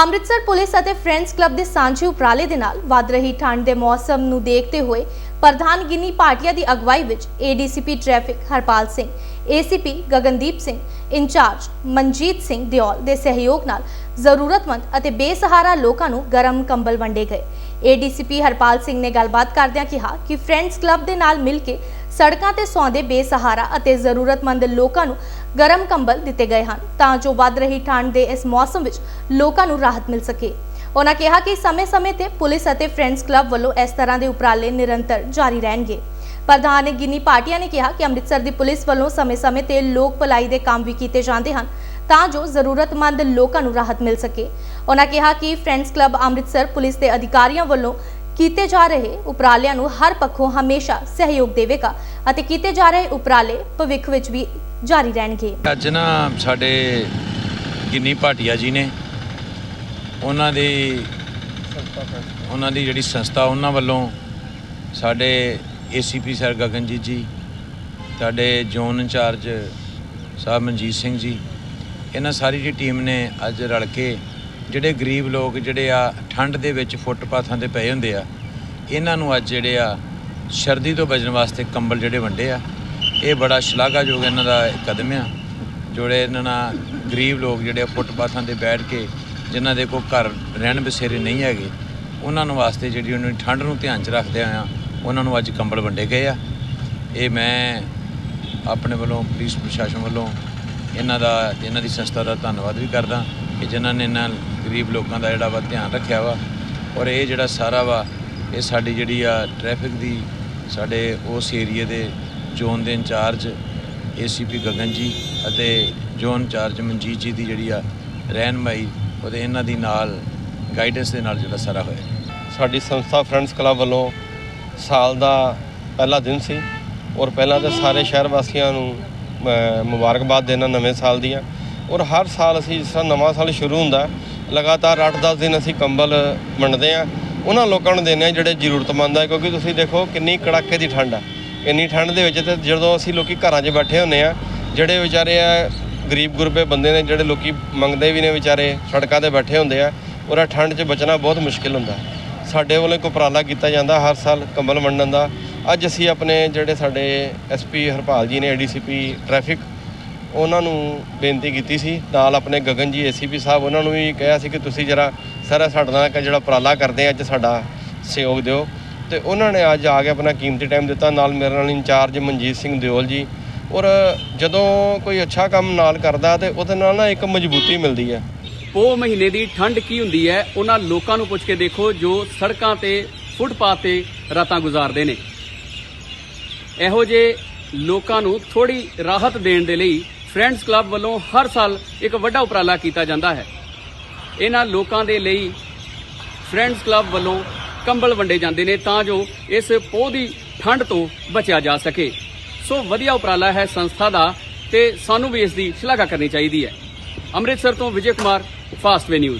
Amritsar police ਅਤੇ friends club ਦੇ ਸਾਂਝੇ ਉਪਰਾਲੇ ਦੇ ਨਾਲ ਵੱਧ ਰਹੀ ਠੰਡ ਦੇ ਮੌਸਮ ਨੂੰ ਦੇਖਦੇ ਹੋਏ ਪ੍ਰਧਾਨ ਗਿਨੀ ਪਾਟਿਆ ਦੀ ਅਗਵਾਈ ਵਿੱਚ ADCP traffic Harpal Singh ACP Gagandeep Singh, incharge Manjit Singh Deol ਦੇ ਸਹਿਯੋਗ ਨਾਲ ਜ਼ਰੂਰਤਮੰਦ ਅਤੇ ਬੇਸਹਾਰਾ ਲੋਕਾਂ ਨੂੰ ਗਰਮ ਕੰਬਲ ਵੰਡੇ ਗਏ। ਏਡੀਸੀਪੀ ਹਰਪਾਲ ਸਿੰਘ ਨੇ ਗੱਲਬਾਤ ਕਰਦਿਆਂ ਕਿਹਾ ਕਿ ਫਰੈਂਡਸ ਕਲੱਬ ਦੇ ਨਾਲ ਮਿਲ ਕੇ ਸੜਕਾਂ ਤੇ ਸੌਂਦੇ ਬੇਸਹਾਰਾ ਅਤੇ ਜ਼ਰੂਰਤਮੰਦ ਲੋਕਾਂ ਨੂੰ ਗਰਮ ਕੰਬਲ ਦਿੱਤੇ ਗਏ ਹਨ ਤਾਂ ਜੋ ਵੱਧ ਰਹੀ ਠੰਡ ਦੇ ਇਸ ਮੌਸਮ ਵਿੱਚ ਲੋਕਾਂ ਨੂੰ ਰਾਹਤ ਮਿਲ ਸਕੇ। ਉਹਨਾਂ ਕਿਹਾ ਕਿ ਸਮੇਂ-ਸਮੇਂ ਤੇ ਪੁਲਿਸ ਅਤੇ ਫਰੈਂਡਸ ਕਲੱਬ ਵੱਲੋਂ ਇਸ ਤਰ੍ਹਾਂ ਦੇ ਉਪਰਾਲੇ ਨਿਰੰਤਰ ਜਾਰੀ ਰਹਿਣਗੇ। ਪ੍ਰਧਾਨ ਗਿਨੀ ਪਾਟਿਆ ਨੇ ਕਿਹਾ ਕਿ ਅੰਮ੍ਰਿਤਸਰ ਦੀ ਪੁਲਿਸ ਵੱਲੋਂ ਸਮੇਂ-ਸਮੇਂ ਤੇ ਲੋਕ ਭਲਾਈ ਦੇ ਕੰਮ ਵੀ ਕੀਤੇ ਜਾਂਦੇ ਹਨ ਤਾਂ ਜੋ ਜ਼ਰੂਰਤਮੰਦ ਲੋਕਾਂ ਨੂੰ ਰਾਹਤ ਮਿਲ ਸਕੇ। ਉਹਨਾਂ ਕਿਹਾ ਕਿ ਫਰੈਂਡਸ ਕਲੱਬ ਅੰਮ੍ਰਿਤਸਰ ਪੁਲਿਸ ਦੇ ਅਧਿਕਾਰੀਆਂ ਵੱਲੋਂ ਕੀਤੇ ਜਾ ਰਹੇ ਉਪਰਾਲਿਆਂ ਨੂੰ ਹਰ ਪੱਖੋਂ ਹਮੇਸ਼ਾ ਸਹਿਯੋਗ ਦੇਵੇਗਾ ਅਤੇ ਕੀਤੇ ਜਾ ਰਹੇ ਉਪਰਾਲੇ ਭਵਿੱਖ ਵਿੱਚ ਵੀ ਜਾਰੀ ਰਹਿਣਗੇ। ਅੱਜ ਨਾ ਸਾਡੇ ਗਿੰਨੀ ਭਾਟੀਆ ਜੀ ਨੇ ਉਹਨਾਂ ਦੀ ਉਹਨਾਂ ਦੀ ਜਿਹੜੀ ਸੰਸਥਾ ਉਹਨਾਂ ਵੱਲੋਂ ਸਾਡੇ ਏਸੀਪੀ ਸਰ ਗਗਨਜੀਤ ਜੀ, ਸਾਡੇ ਜ਼ੋਨ ਇੰਚਾਰਜ ਸਾਹਿਬ ਮਨਜੀਤ ਸਿੰਘ ਜੀ, ਇਹਨਾਂ ਸਾਰੀ ਜੀ ਟੀਮ ਨੇ ਅੱਜ ਰਲ ਕੇ ਜਿਹੜੇ ਗਰੀਬ ਲੋਕ ਜਿਹੜੇ ਆ ਠੰਡ ਦੇ ਵਿੱਚ ਫੁੱਟਪਾਥਾਂ ਤੇ ਪਏ ਹੁੰਦੇ ਆ, ਇਹਨਾਂ ਨੂੰ ਅੱਜ ਜਿਹੜੇ ਆ ਸਰਦੀ ਤੋਂ ਬਚਣ ਵਾਸਤੇ ਕੰਬਲ ਜਿਹੜੇ ਵੰਡੇ ਆ, ਇਹ ਬੜਾ ਸ਼ਲਾਘਾਯੋਗ ਇਹਨਾਂ ਦਾ ਕਦਮ ਆ। ਜੋੜੇ ਇਹਨਾਂ ਨਾਲ ਗਰੀਬ ਲੋਕ ਜਿਹੜੇ ਆ ਫੁੱਟਪਾਥਾਂ ਤੇ ਬੈਠ ਕੇ ਜਿਨ੍ਹਾਂ ਦੇ ਕੋਲ ਘਰ ਰਹਿਣ ਬਸੇਰੇ ਨਹੀਂ ਹੈਗੇ, ਉਹਨਾਂ ਨੂੰ ਵਾਸਤੇ ਜਿਹੜੀ ਉਹਨਾਂ ਦੀ ਠੰਡ ਨੂੰ ਧਿਆਨ 'ਚ ਰੱਖਦੇ ਆ, ਉਹਨਾਂ ਨੂੰ ਅੱਜ ਕੰਬਲ ਵੰਡੇ ਗਏ ਆ। ਇਹ ਮੈਂ ਆਪਣੇ ਵੱਲੋਂ, ਪੁਲਿਸ ਪ੍ਰਸ਼ਾਸਨ ਵੱਲੋਂ ਇਹਨਾਂ ਦਾ, ਇਹਨਾਂ ਦੀ ਸੰਸਥਾ ਦਾ ਧੰਨਵਾਦ ਵੀ ਕਰਦਾ ਕਿ ਜਿਨ੍ਹਾਂ ਨੇ ਇਹਨਾਂ ਗਰੀਬ ਲੋਕਾਂ ਦਾ ਜਿਹੜਾ ਵਾ ਧਿਆਨ ਰੱਖਿਆ ਵਾ। ਔਰ ਇਹ ਜਿਹੜਾ ਸਾਰਾ ਵਾ, ਇਹ ਸਾਡੀ ਜਿਹੜੀ ਆ ਟ੍ਰੈਫਿਕ ਦੀ ਸਾਡੇ ਉਸ ਏਰੀਏ ਦੇ ਜ਼ੋਨ ਦੇ ਇੰਚਾਰਜ ਏਸੀਪੀ ਗਗਨ ਜੀ ਅਤੇ ਜ਼ੋਨ ਇੰਚਾਰਜ ਮਨਜੀਤ ਜੀ ਦੀ ਜਿਹੜੀ ਆ ਰਹਿਨਮਾਈ ਉਹਦੇ ਇਹਨਾਂ ਦੀ ਨਾਲ ਗਾਈਡੈਂਸ ਦੇ ਨਾਲ ਜਿਹੜਾ ਸਾਰਾ ਹੋਇਆ। ਸਾਡੀ ਸੰਸਥਾ ਫਰੈਂਡਸ ਕਲੱਬ ਵੱਲੋਂ ਸਾਲ ਦਾ ਪਹਿਲਾ ਦਿਨ ਸੀ ਔਰ ਪਹਿਲਾਂ ਤਾਂ ਸਾਰੇ ਸ਼ਹਿਰ ਵਾਸੀਆਂ ਨੂੰ ਮੁਬਾਰਕਬਾਦ ਦੇਣਾ ਨਵੇਂ ਸਾਲ ਦੀਆਂ। ਔਰ ਹਰ ਸਾਲ ਅਸੀਂ ਜਿਸ ਤਰ੍ਹਾਂ ਨਵਾਂ ਸਾਲ ਸ਼ੁਰੂ ਹੁੰਦਾ, ਲਗਾਤਾਰ 8-10 ਦਿਨ ਅਸੀਂ ਕੰਬਲ ਵੰਡਦੇ ਆ ਉਹਨਾਂ ਲੋਕਾਂ ਨੂੰ ਦਿੰਦੇ ਆ ਜਿਹੜੇ ਜ਼ਰੂਰਤਮੰਦ ਆ, ਕਿਉਂਕਿ ਤੁਸੀਂ ਦੇਖੋ ਕਿੰਨੀ ਕੜਾਕੇ ਦੀ ਠੰਡ ਆ। ਇੰਨੀ ਠੰਡ ਦੇ ਵਿੱਚ ਤੇ ਜਦੋਂ ਅਸੀਂ ਲੋਕੀ ਘਰਾਂ 'ਚ ਬੈਠੇ ਹੁੰਨੇ ਆ ਜਿਹੜੇ ਵਿਚਾਰੇ ਆ ਗਰੀਬ ਗੁਰਬੇ ਬੰਦੇ ਨੇ, ਜਿਹੜੇ ਲੋਕੀ ਮੰਗਦੇ ਵੀ ਨੇ ਵਿਚਾਰੇ ਸੜਕਾਂ ਤੇ ਬੈਠੇ ਹੁੰਦੇ ਆ, ਔਰ ਇਹ ਠੰਡ 'ਚ ਬਚਣਾ ਬਹੁਤ ਮੁਸ਼ਕਿਲ ਹੁੰਦਾ। ਸਾਡੇ ਵੱਲੋਂ ਇੱਕ ਉਪਰਾਲਾ ਕੀਤਾ ਜਾਂਦਾ ਹਰ ਸਾਲ ਕੰਬਲ ਵੰਡਣ ਦਾ। ਅੱਜ ਅਸੀਂ ਆਪਣੇ ਜਿਹੜੇ ਸਾਡੇ ਐਸਪੀ ਹਰਪਾਲ ਜੀ ਨੇ ਏਡੀਸੀਪੀ ਟ੍ਰੈਫਿਕ ਉਹਨਾਂ ਨੂੰ ਬੇਨਤੀ ਕੀਤੀ ਸੀ। ਨਾਲ ਆਪਣੇ ਗਗਨ ਜੀ ਏਸੀਪੀ ਸਾਹਿਬ, ਉਹਨਾਂ ਨੂੰ ਵੀ ਕਿਹਾ ਸੀ ਕਿ ਤੁਸੀਂ ਜਰਾ ਸਾਰਾ ਸਾਡੇ ਨਾਲ ਇੱਕ ਜਿਹੜਾ ਉਪਰਾਲਾ ਕਰਦੇ ਅੱਜ ਸਾਡਾ ਸਹਿਯੋਗ ਦਿਓ। ਤੇ ਉਹਨਾਂ ਨੇ ਅੱਜ ਆ ਕੇ ਆਪਣਾ ਕੀਮਤੀ ਟਾਈਮ ਦਿੱਤਾ। ਨਾਲ ਮੇਰੇ ਨਾਲ ਇੰਚਾਰਜ ਮਨਜੀਤ ਸਿੰਘ ਦਿਓਲ ਜੀ। ਔਰ ਜਦੋਂ ਕੋਈ ਅੱਛਾ ਕੰਮ ਨਾਲ ਕਰਦਾ ਤੇ ਉਹਦੇ ਨਾਲ ਨਾ ਇੱਕ ਮਜ਼ਬੂਤੀ ਮਿਲਦੀ ਹੈ ਪੋ ਮਹੀਨੇ ਦੀ ਠੰਡ ਕੀ ਹੁੰਦੀ ਹੈ, ਉਹਨਾਂ ਲੋਕਾਂ ਨੂੰ ਪੁੱਛ ਕੇ ਦੇਖੋ ਜੋ ਸੜਕਾਂ ਤੇ, ਫੁੱਟਪਾਥ ਤੇ ਰਾਤਾਂ ਗੁਜ਼ਾਰਦੇ ਨੇ। ਇਹੋ ਜੇ ਲੋਕਾਂ ਨੂੰ ਥੋੜੀ ਰਾਹਤ ਦੇਣ ਦੇ ਲਈ ਫਰੈਂਡਸ ਕਲੱਬ ਵੱਲੋਂ ਹਰ ਸਾਲ ਇੱਕ ਵੱਡਾ ਉਪਰਾਲਾ ਕੀਤਾ ਜਾਂਦਾ ਹੈ। ਇਹਨਾਂ ਲੋਕਾਂ ਦੇ ਲਈ ਫਰੈਂਡਸ ਕਲੱਬ ਵੱਲੋਂ ਕੰਬਲ ਵੰਡੇ ਜਾਂਦੇ ਨੇ ਤਾਂ ਜੋ ਇਸ ਪੋਹ ਦੀ ਠੰਡ ਤੋਂ ਬਚਿਆ ਜਾ ਸਕੇ। ਸੋ ਵਧੀਆ ਉਪਰਾਲਾ ਹੈ ਸੰਸਥਾ ਦਾ ਤੇ ਸਾਨੂੰ ਵੀ ਇਸ ਦੀ ਸ਼ਲਾਘਾ ਕਰਨੀ ਚਾਹੀਦੀ ਹੈ। ਅੰਮ੍ਰਿਤਸਰ ਤੋਂ ਵਿਜੇ ਕੁਮਾਰ fast venues.